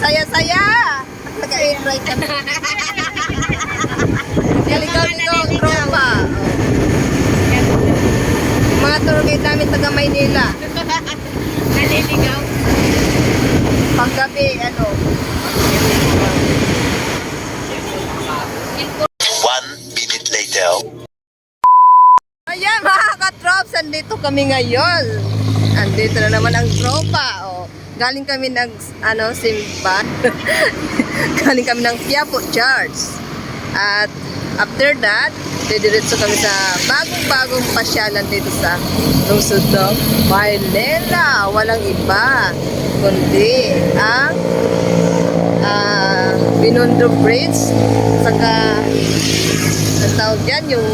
saya-saya. Nag-enjoy kami. Naligaw dito ang tropa. Mga tour guide namin taga Maynila. Naliligaw. Paggabi, ano, One minute later. Ayan mga katrops, andito kami ngayon. Andito na naman ang tropa. Oh. Galing kami nag, ano, simba. Galing kami ng Quiapo Church. At after that, didiretso kami sa bagong-bagong pasyalan dito sa lungsod ng Maynila. Walang iba, kundi ang ah, Binondo Bridge. Saka, ang tawag dyan, yung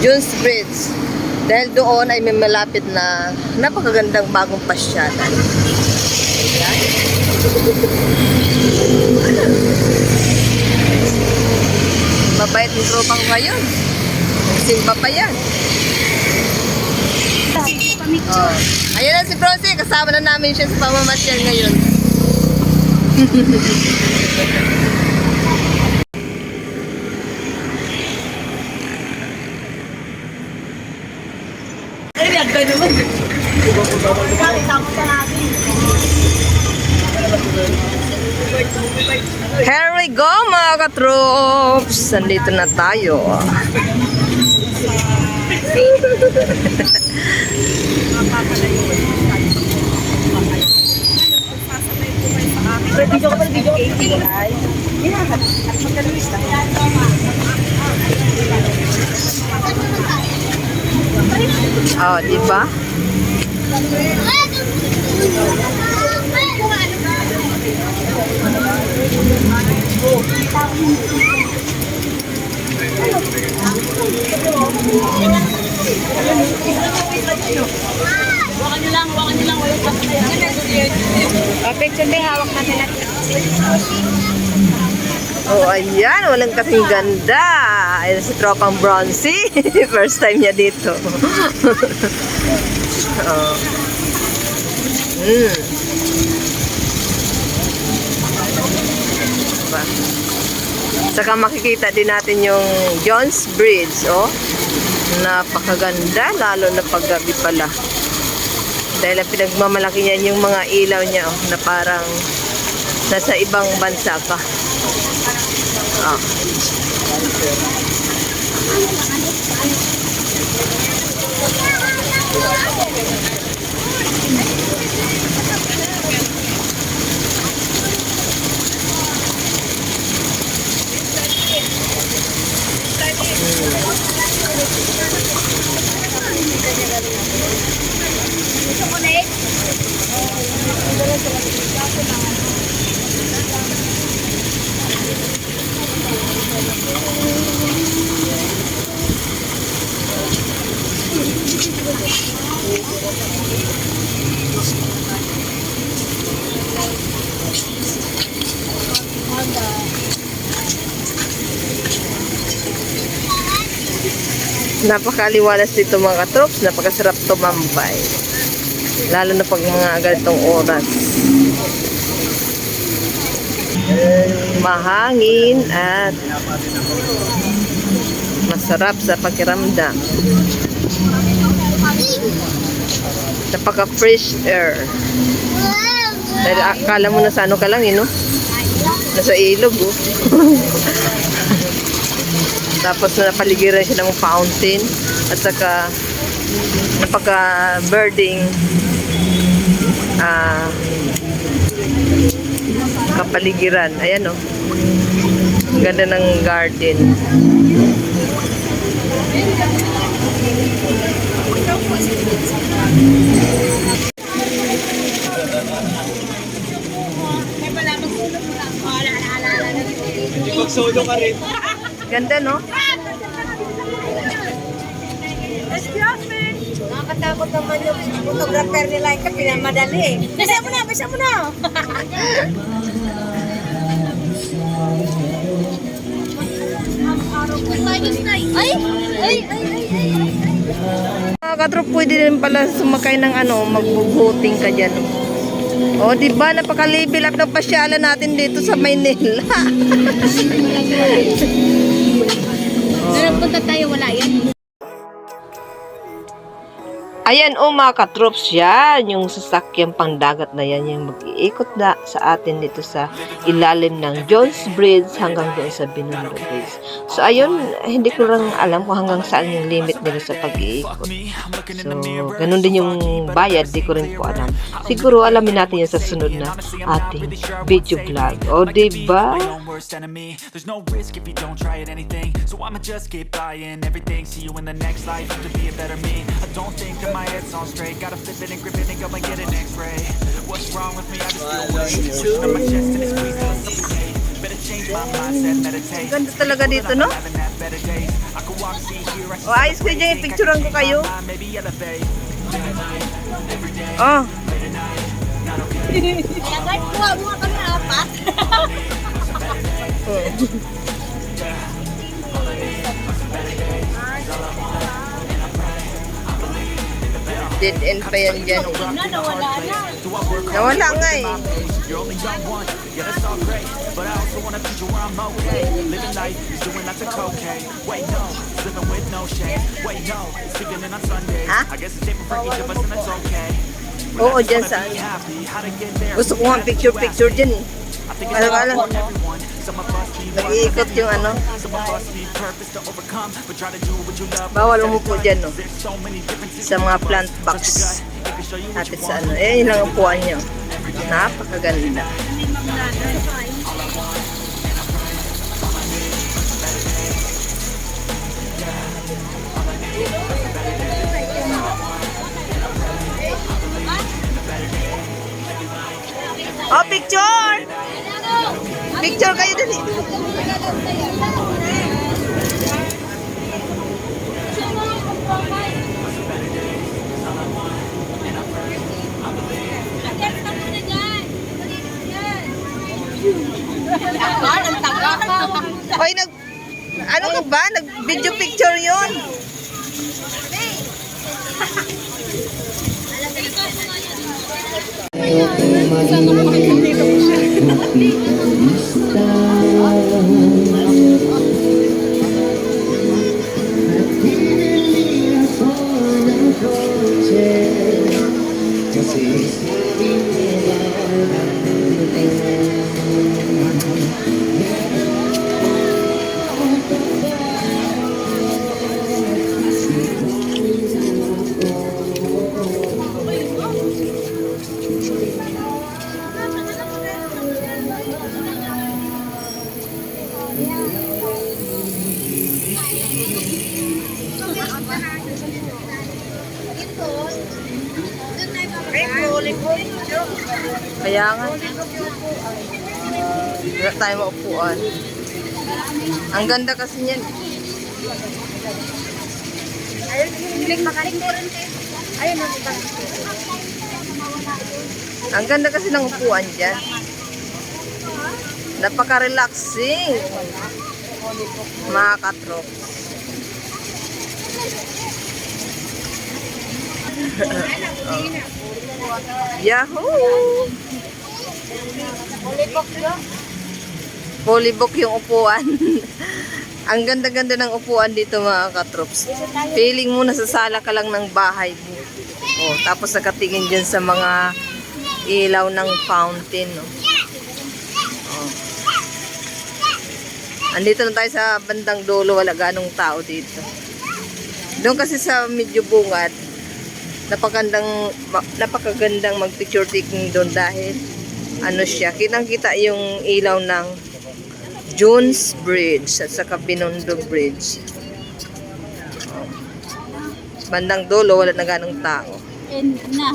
Jones Bridge. Dahil doon ay may malapit na napakagandang bagong pasyalan. Ayan. Mabait ng tropa ko ngayon. Simba pa yan. Oh. Ayan na si Bronzy. Kasama na namin siya sa pamamasyal ngayon. Here we go mga katroops! Nandito na tayo. Video ko pala video. Ay. Oh, di ba? Hawakan nyo lang, hawakan nyo lang. Walang pasaya. Oh, din, hawak natin natin. Oh, ayan. Walang kasing ganda. Ayan si Tropang Bronzy. First time niya dito. oh. Mm. Diba? Saka makikita din natin yung Jones Bridge, oh. Napakaganda, lalo na paggabi pala. Dahil pinagmamalaki niyan yung mga ilaw niya, oh, na parang nasa ibang bansa ka. Ah. Napakaliwalas dito mga katrops, napakasarap tumambay. Lalo na pag mga ganitong oras. Mahangin at masarap sa pakiramdam. Napaka fresh air. Dahil akala mo na sa ano ka lang, eh, no? Nasa ilog, oh. Tapos na napaligiran siya ng fountain at saka napaka birding ah kapaligiran. Ayan oh. Ang ganda ng garden. Mag-solo ka rin. Ganda no? Nakakatakot naman yung photographer nila yung pinamadali. Bisa mo na, bisa mo na. Ay, ay, ay, ay, ay, ay. Mga katrop, pwede rin pala sumakay ng ano, magbubuting ka dyan. O, di ba? Napaka-level up ng pasyalan natin dito sa Maynila. Pero punta tayo, wala yan. Ayan o mga katrops yan, yung sasakyan pangdagat na yan, yung mag-iikot na sa atin dito sa ilalim ng Jones Bridge hanggang doon sa Binondo Bridge. So ayun, hindi ko lang alam kung hanggang saan yung limit nila sa pag-iikot. So, ganun din yung bayad, di ko rin po alam. Siguro alamin natin yan sa sunod na ating video vlog. O, diba? So I'ma just keep buying everything See you in the next life, to be a better me I don't think that my head's on straight. Gotta flip it and grip it and go and get an x-ray. What's wrong with me? I just feel weight On my chest and it squeezes to suffocate Better change my mindset, meditate. Ganda talaga dito, no? O, ayos ko dyan picturean ko kayo. Oh, Kaya guys, kuha mo nga kami apat. dead end pa yan dyan. Na, nawala na. Nawala nga eh. You're yeah that's great But I also want a future where I'm okay Living life doing lots of cocaine Wait with no shame Wait no, it's beginning on Sundays? I guess it's different for each of us and that's okay Oo, dyan sa Gusto ko nga picture-picture dyan eh. Alam, alam. Nag-iikot yung ano. Bawal umupo dyan, no? Sa mga plant box. You sa ano. Eh, yun ang upuan niya. Napakaganda. Oh, picture! Picture kayo dali. Hoy, nag... Ano ka ba? Nag-video picture yun. Kaya Wala tayo maupuan. Ang ganda kasi niyan. Balik makaling mo rin kayo. Ayun, ang iba. Ang ganda kasi ng upuan dyan. Napaka-relaxing. Mga katrop. Yahoo! Polybok yung upuan. Ang ganda-ganda ng upuan dito mga katrops. Feeling mo nasa sala ka lang ng bahay mo. Oh, tapos nakatingin dyan sa mga ilaw ng fountain. No? Oh. Andito na tayo sa bandang dulo, wala ganong tao dito. Doon kasi sa medyo bungad, napakagandang, napakagandang mag-picture taking doon dahil ano siya, kitang-kita yung ilaw ng Jones Bridge at saka Binondo Bridge. Oh. Bandang dulo, wala na ganong tao. And na.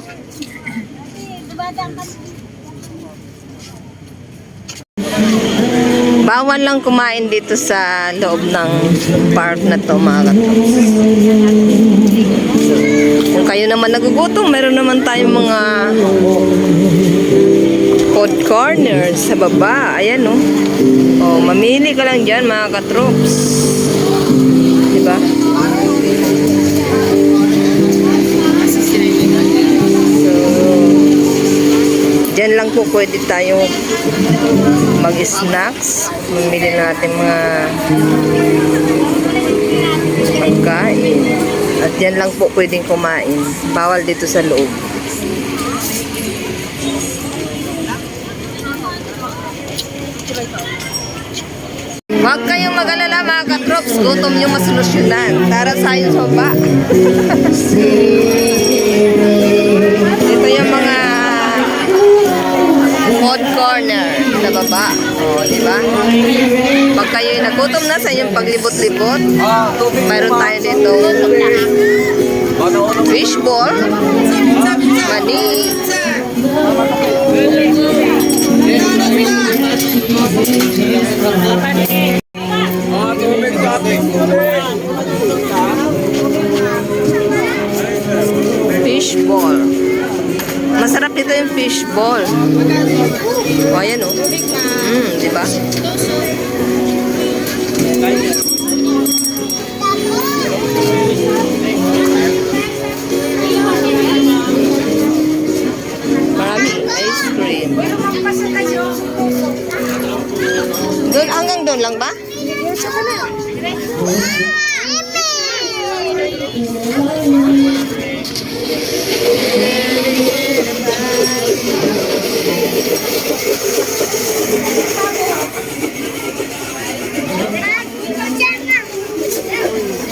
Bawal lang kumain dito sa loob ng park na to mga katrops. So, kung kayo naman nagugutom, meron naman tayong mga food corner sa baba. Ayan, no? Oh. oh, mamili ka lang dyan, mga katrops. Diba? So, dyan lang po pwede tayo mag-snacks. Mamili natin mga pagkain. At yan lang po pwedeng kumain. Bawal dito sa loob. Katrops. Gutom yung masolusyonan. Tara tayo sa baba. Ito yung mga food corner sa baba. O, di ba? Pag kayo'y nagutom na sa inyong paglibot-libot, mayroon tayo dito fishball, mani, fishball. Masarap dito yung fishball. O, ayan o. Mm, di ba? Maraming ice cream. Doon, hanggang doon lang ba?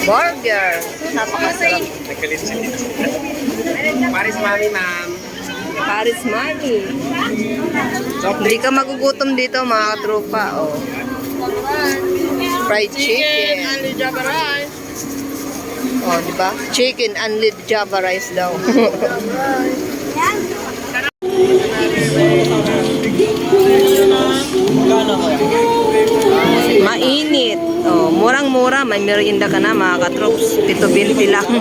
Burger. Napakasarap. Paris Mami, ma'am. Paris Money. Hindi ka magugutom dito mga katropa. Oh. Fried chicken. Ano, Java rice? Oh, di ba? Chicken unlit Java rice daw. Mainit. Oh, murang-mura. May merienda ka na mga katrops. 7.20 lang.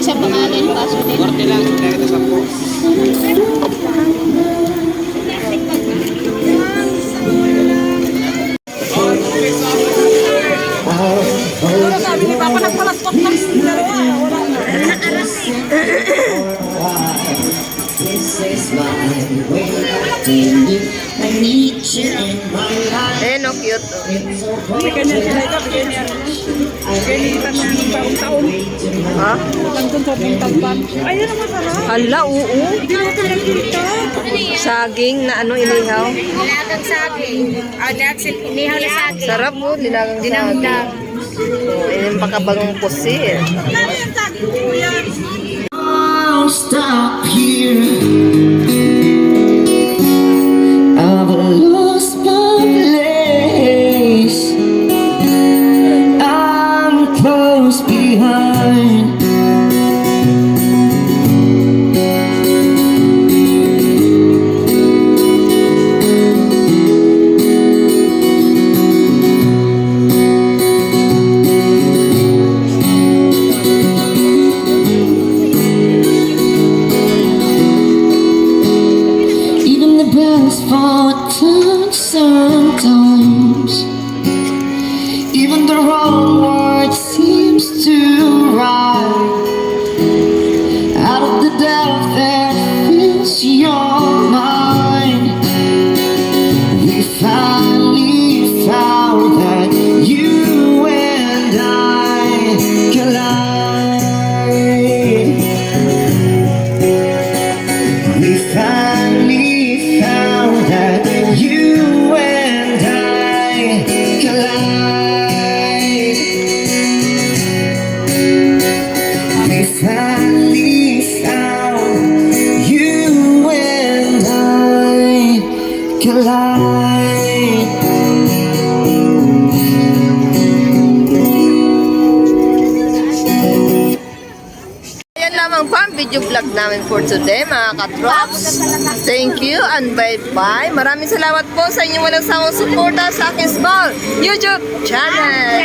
Sa pangalan pa. Korte lang. Kaya sa po. Sabi ni Papa nagpalaspot lang sa dalawa. Wala na. eh, no, cute. oh. May ganyan sila ito. Niya. Ganyan ng taong taon. Ha? Nandun sa pintampan. Ayun ang masarap. Hala, oo. Hindi mo talaga. Saging na ano inihaw. Nilagang saging. Ah, naxil. Inihaw na saging. Sarap po, nilagang saging. Oh, yun yung pakabagong pusit. Ano stop here. Video vlog namin for today mga katrops. Thank you and bye-bye. Maraming salamat po sa inyong walang sawang suporta sa aking small YouTube channel.